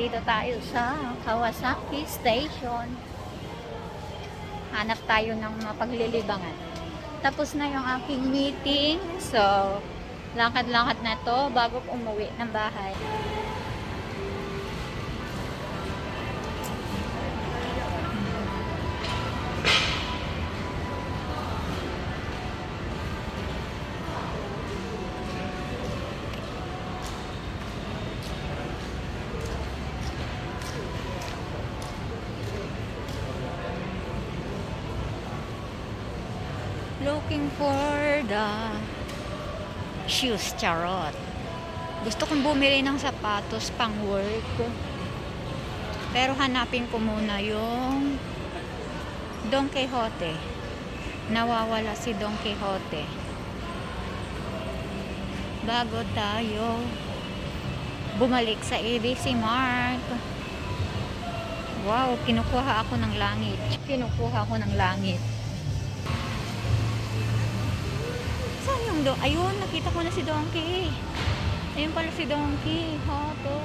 Nandito tayo sa Kawasaki Station. Hanap tayo ng mapaglilibangan. Tapos na yung aking meeting. So, lakad-lakad na to bago umuwi ng bahay. Looking for the shoes, charot. Gusto kong bumili ng sapatos pang work. Pero hanapin ko muna yung Don Quixote. Nawawala si Don Quixote. Bago tayo bumalik sa ABC Mart. Wow, kinukuha ako ng langit. Kinukuha ako ng langit. Yung do? Ayun, nakita ko na si Donkey. Ayun pala si Donkey. Hoto.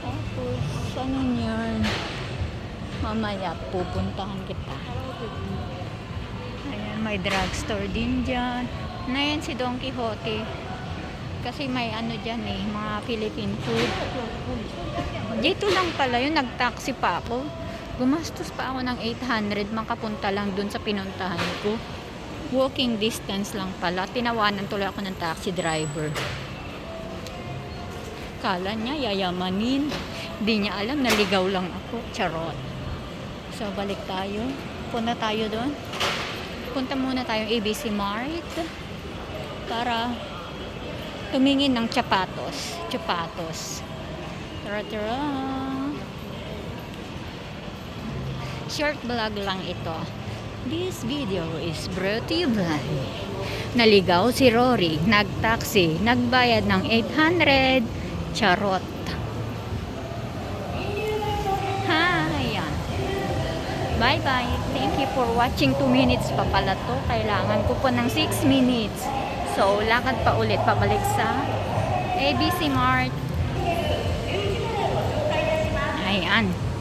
Tapos, ano yun? Mamaya, pupuntahan kita. Ayan, may drugstore din dyan. Na yan si Don Quixote. Kasi may ano dyan eh, mga Philippine food. Dito lang pala yun, nag-taxi pa ako. Gumastos pa ako ng 800 makapunta lang dun sa pinuntahan ko. Walking distance lang pala. Tinawanan tuloy ako ng taxi driver. Kala niya yayamanin. Hindi niya alam, naligaw lang ako. Charot. So, balik tayo. Punta tayo doon. Punta muna tayong ABC Mart para tumingin ng chapatos. Chapatos. Tara, tara. Short vlog lang ito. This video is brought to you by Naligaw si Rory, nagtaxi, nagbayad ng 800. Charot. Ha, ayan. Bye-bye. Thank you for watching 2 minutes pa pala to. Kailangan ko po ng 6 minutes. So, lakad pa ulit pabalik sa ABC Mart. Ayan.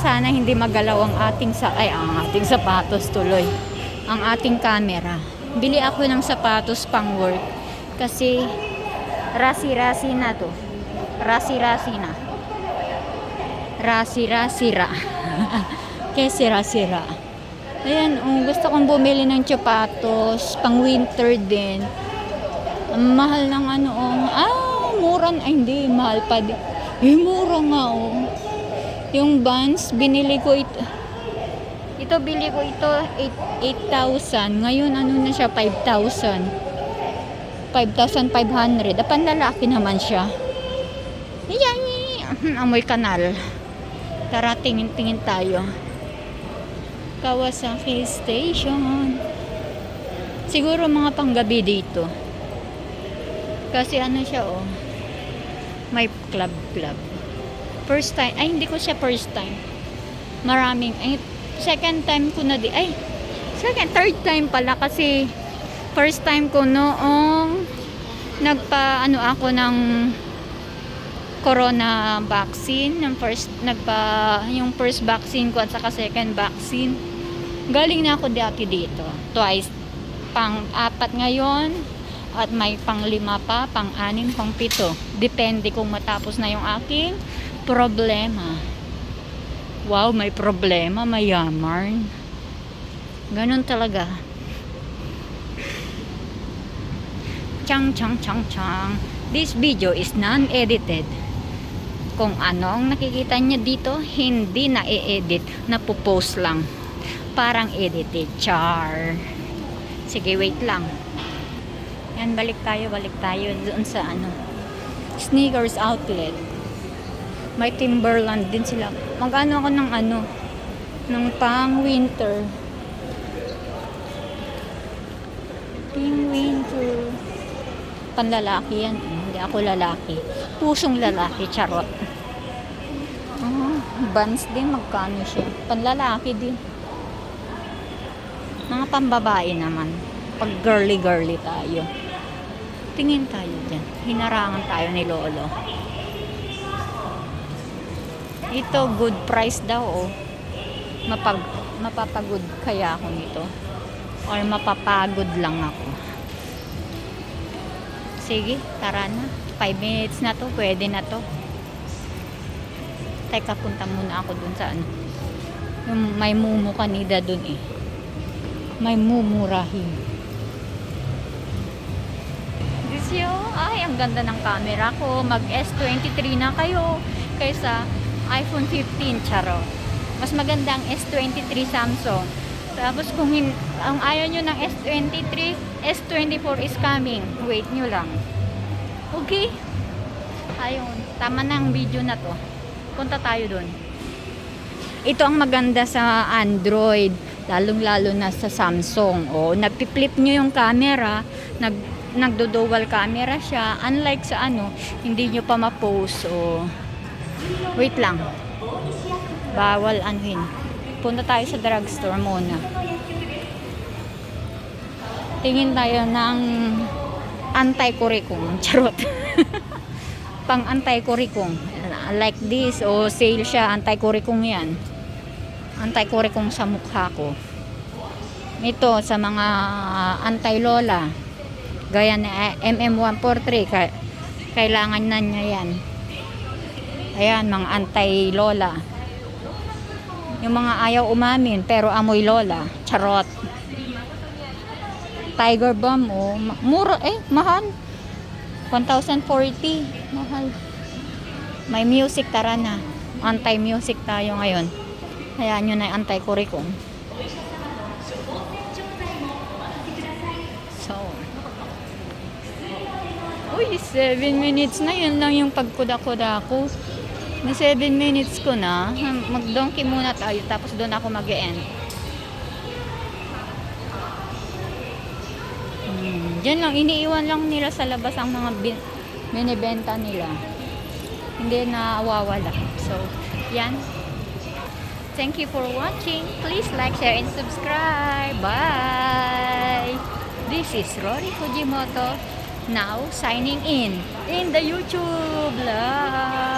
Sana hindi magalaw ang ating sa ay ang ating sapatos tuloy. Ang ating camera. Bili ako ng sapatos pang work kasi rasi-rasi na to. Rasi-rasi na. Rasi-rasira. Kaya sira-sira. Ayan, um, gusto kong bumili ng sapatos pang winter din. Ang mahal ng ano, oh. ah, mura, ay hindi, mahal pa din. Eh, mura nga, oh. Yung Vans, binili ko ito. Ito, bili ko ito, 8 8,000. Ngayon, ano na siya, 5,000. 5,500. Ah, panlalaki naman siya. Yan, amoy kanal. Tara, tingin-tingin tayo. Kawasaki Station. Siguro mga panggabi dito. Kasi ano siya, oh. May club-club. First time, ay hindi ko siya first time. Maraming, ay second time ko na di, ay second, third time pala kasi first time ko noong nagpa, ano ako ng corona vaccine, yung first, nagpa, yung first vaccine ko at saka second vaccine. Galing na ako dati dito. Twice. Pang apat ngayon, at may pang lima pa, pang anim, pang pito. Depende kung matapos na yung aking problema. Wow, may problema, may yaman. Ganun talaga. Chang, chang, chang, chang. This video is non-edited. Kung ano ang nakikita niya dito, hindi na i-edit. Napopost lang. Parang edited. Char. Sige, wait lang. Yan, balik tayo, balik tayo doon sa ano. Sneakers outlet. May Timberland din sila. Mag-ano ako ng ano, ng pang winter. Pang winter. Panlalaki yan. Hindi ako lalaki. Pusong lalaki, charot. Oh, Vans din, magkano siya? Panlalaki din. Mga pambabae naman. Pag girly-girly tayo. Tingin tayo dyan. Hinarangan tayo ni Lolo. Ito, good price daw, oh. Mapag, mapapagod kaya ako nito. Or mapapagod lang ako. Sige, tara na. 5 minutes na to, pwede na to. Teka, punta muna ako dun sa ano. Yung may mumu kanida dun eh. May mumurahin. This yo, ay, ang ganda ng camera ko. Mag S23 na kayo kaysa iPhone 15, charo. Mas maganda ang S23 Samsung. Tapos kung hin- ang ayaw nyo ng S23, S24 is coming. Wait nyo lang. Okay? Ayun, tama na ang video na to. Punta tayo dun. Ito ang maganda sa Android, lalong-lalo na sa Samsung. O, nagpi-flip nyo yung camera, nag nagdo-dual camera siya. Unlike sa ano, hindi nyo pa ma-post. O, wait lang. Bawal anuhin. Punta tayo sa drugstore muna. Tingin tayo ng anti-curriculum. Charot. Pang anti-curriculum. Like this. O sale siya. Anti-curriculum yan. Anti-curriculum sa mukha ko. Ito sa mga anti-lola. Gaya ni MM143. ka- Kailangan na niya yan. Ayan, mga anti-lola. Yung mga ayaw umamin pero amoy lola. Charot. Tiger Balm, oh. Mura, eh, mahal. 1,040. Mahal. May music, tara na. Anti-music tayo ngayon. Hayaan nyo na yung anti-curriculum. So, Uy, 7 minutes na. Yun lang yung pagkuda-kuda ko. Na 7 minutes ko na. Hmm, Mag-donkey muna tayo. Tapos doon ako mag-end. Hmm, Diyan lang. Iniiwan lang nila sa labas ang mga bin- binibenta nila. Hindi na wawala. So, yan. Thank you for watching. Please like, share, and subscribe. Bye! This is Rory Fujimoto now signing in in the YouTube live.